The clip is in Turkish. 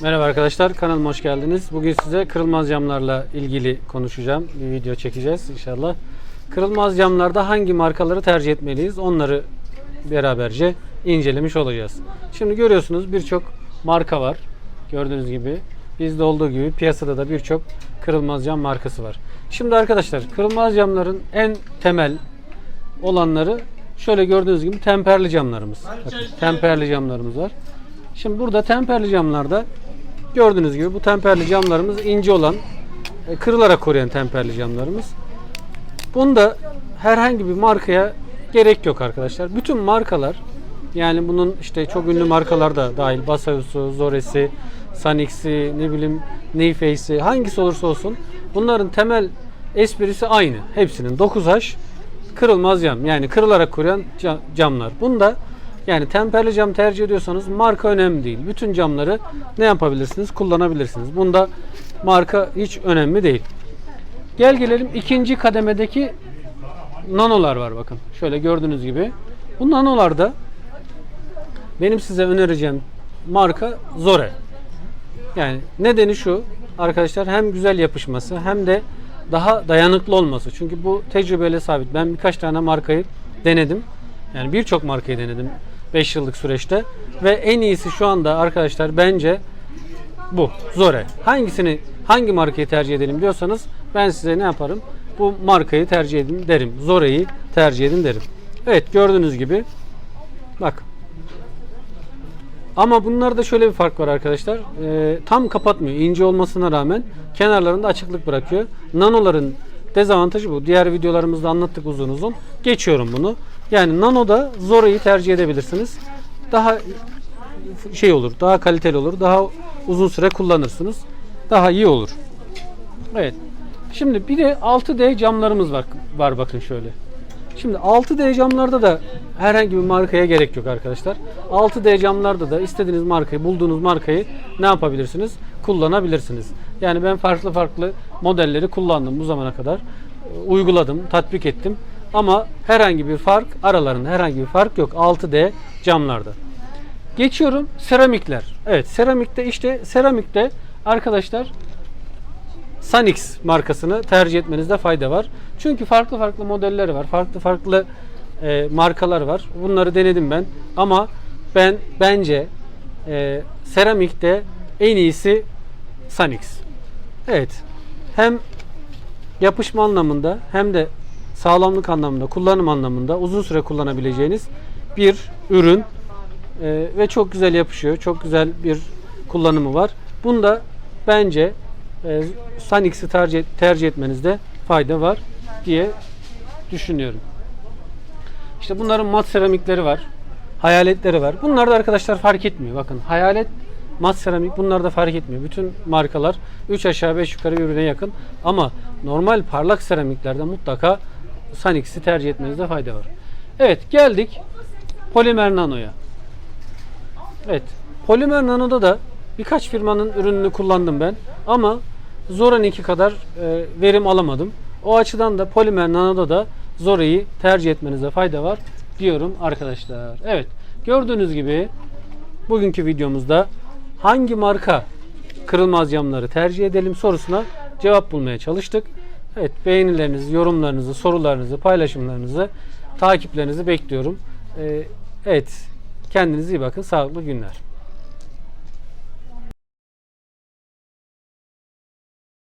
Merhaba arkadaşlar, kanalıma hoş geldiniz. Bugün size kırılmaz camlarla ilgili konuşacağım. Bir video çekeceğiz inşallah. Kırılmaz camlarda hangi markaları tercih etmeliyiz? Onları beraberce incelemiş olacağız. Şimdi görüyorsunuz birçok marka var. Gördüğünüz gibi bizde olduğu gibi piyasada da birçok kırılmaz cam markası var. Şimdi arkadaşlar kırılmaz camların en temel olanları şöyle gördüğünüz gibi temperli camlarımız. Bakın, temperli camlarımız var. Şimdi burada temperli camlarda gördüğünüz gibi bu temperli camlarımız ince olan e, kırılarak koruyan temperli camlarımız. Bunda herhangi bir markaya gerek yok arkadaşlar. Bütün markalar yani bunun işte çok ünlü markalar da dahil. Basayusu, Zores'i, Sanix'i, ne bileyim Neyface'i hangisi olursa olsun bunların temel esprisi aynı. Hepsinin 9H kırılmaz cam. Yani kırılarak koruyan ca- camlar. Bunda yani temperli cam tercih ediyorsanız marka önemli değil. Bütün camları ne yapabilirsiniz? Kullanabilirsiniz. Bunda marka hiç önemli değil. Gel gelelim ikinci kademedeki nanolar var bakın. Şöyle gördüğünüz gibi. Bu nanolarda benim size önereceğim marka Zore. Yani nedeni şu arkadaşlar hem güzel yapışması hem de daha dayanıklı olması. Çünkü bu tecrübeyle sabit. Ben birkaç tane markayı denedim. Yani birçok markayı denedim 5 yıllık süreçte ve en iyisi şu anda arkadaşlar bence bu Zore. Hangisini hangi markayı tercih edelim diyorsanız ben size ne yaparım? Bu markayı tercih edin derim. Zore'yi tercih edin derim. Evet gördüğünüz gibi bak ama bunlarda şöyle bir fark var arkadaşlar. Ee, tam kapatmıyor. İnce olmasına rağmen kenarlarında açıklık bırakıyor. Nanoların dezavantajı bu. Diğer videolarımızda anlattık uzun uzun. Geçiyorum bunu. Yani nanoda Zora'yı tercih edebilirsiniz. Daha şey olur, daha kaliteli olur, daha uzun süre kullanırsınız. Daha iyi olur. Evet. Şimdi bir de 6D camlarımız var. Var bakın şöyle. Şimdi 6D camlarda da herhangi bir markaya gerek yok arkadaşlar. 6D camlarda da istediğiniz markayı, bulduğunuz markayı ne yapabilirsiniz? Kullanabilirsiniz. Yani ben farklı farklı modelleri kullandım bu zamana kadar. Uyguladım, tatbik ettim. Ama herhangi bir fark, aralarında herhangi bir fark yok 6D camlarda. Geçiyorum seramikler. Evet seramikte işte seramikte arkadaşlar Sanix markasını tercih etmenizde fayda var. Çünkü farklı farklı modelleri var. Farklı farklı e, markalar var. Bunları denedim ben. Ama ben bence e, seramikte en iyisi Sanix. Evet. Hem yapışma anlamında hem de sağlamlık anlamında, kullanım anlamında uzun süre kullanabileceğiniz bir ürün E, ve çok güzel yapışıyor. Çok güzel bir kullanımı var. Bunda bence e, Sanix'i tercih, tercih etmenizde fayda var diye düşünüyorum. İşte bunların mat seramikleri var. Hayaletleri var. Bunlar da arkadaşlar fark etmiyor. Bakın hayalet mat seramik bunlar da fark etmiyor. Bütün markalar 3 aşağı 5 yukarı birbirine yakın. Ama normal parlak seramiklerde mutlaka Sanix'i tercih etmenizde fayda var. Evet geldik polimer nanoya. Evet. Polimer nanoda da birkaç firmanın ürününü kullandım ben. Ama Zora'nınki kadar e, verim alamadım. O açıdan da polimer nanoda da Zora'yı tercih etmenize fayda var diyorum arkadaşlar. Evet. Gördüğünüz gibi bugünkü videomuzda hangi marka kırılmaz camları tercih edelim sorusuna cevap bulmaya çalıştık. Evet beğenilerinizi, yorumlarınızı, sorularınızı, paylaşımlarınızı, takiplerinizi bekliyorum. Ee, evet kendinize iyi bakın. Sağlıklı günler.